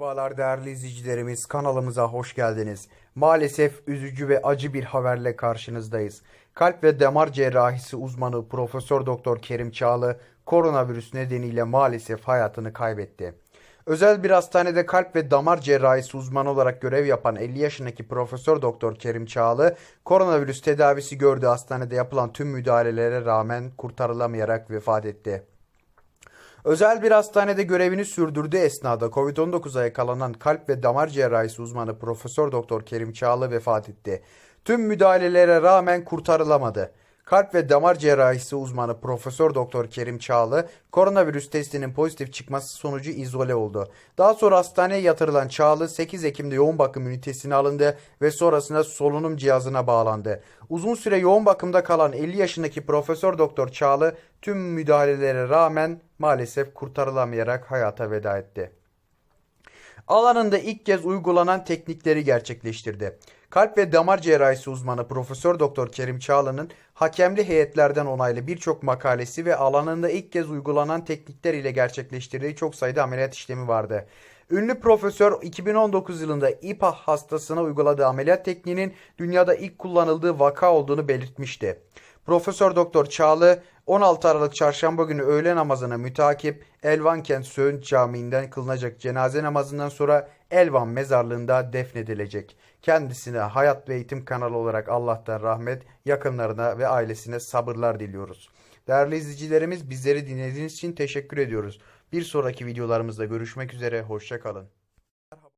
Merhabalar değerli izleyicilerimiz kanalımıza hoş geldiniz. Maalesef üzücü ve acı bir haberle karşınızdayız. Kalp ve damar cerrahisi uzmanı Profesör Doktor Kerim Çağlı koronavirüs nedeniyle maalesef hayatını kaybetti. Özel bir hastanede kalp ve damar cerrahisi uzmanı olarak görev yapan 50 yaşındaki Profesör Doktor Kerim Çağlı koronavirüs tedavisi gördüğü hastanede yapılan tüm müdahalelere rağmen kurtarılamayarak vefat etti. Özel bir hastanede görevini sürdürdüğü esnada Covid-19'a yakalanan kalp ve damar cerrahisi uzmanı Profesör Doktor Kerim Çağlı vefat etti. Tüm müdahalelere rağmen kurtarılamadı. Kalp ve damar cerrahisi uzmanı Profesör Doktor Kerim Çağlı koronavirüs testinin pozitif çıkması sonucu izole oldu. Daha sonra hastaneye yatırılan Çağlı 8 Ekim'de yoğun bakım ünitesine alındı ve sonrasında solunum cihazına bağlandı. Uzun süre yoğun bakımda kalan 50 yaşındaki Profesör Doktor Çağlı tüm müdahalelere rağmen maalesef kurtarılamayarak hayata veda etti alanında ilk kez uygulanan teknikleri gerçekleştirdi. Kalp ve damar cerrahisi uzmanı Profesör Doktor Kerim Çağlı'nın hakemli heyetlerden onaylı birçok makalesi ve alanında ilk kez uygulanan teknikler ile gerçekleştirdiği çok sayıda ameliyat işlemi vardı. Ünlü profesör 2019 yılında İPA hastasına uyguladığı ameliyat tekniğinin dünyada ilk kullanıldığı vaka olduğunu belirtmişti. Profesör Doktor Çağlı 16 Aralık Çarşamba günü öğle namazına mütakip Elvan Kent Söğüt Camii'nden kılınacak cenaze namazından sonra Elvan mezarlığında defnedilecek. Kendisine Hayat ve Eğitim kanalı olarak Allah'tan rahmet, yakınlarına ve ailesine sabırlar diliyoruz. Değerli izleyicilerimiz bizleri dinlediğiniz için teşekkür ediyoruz. Bir sonraki videolarımızda görüşmek üzere, hoşçakalın.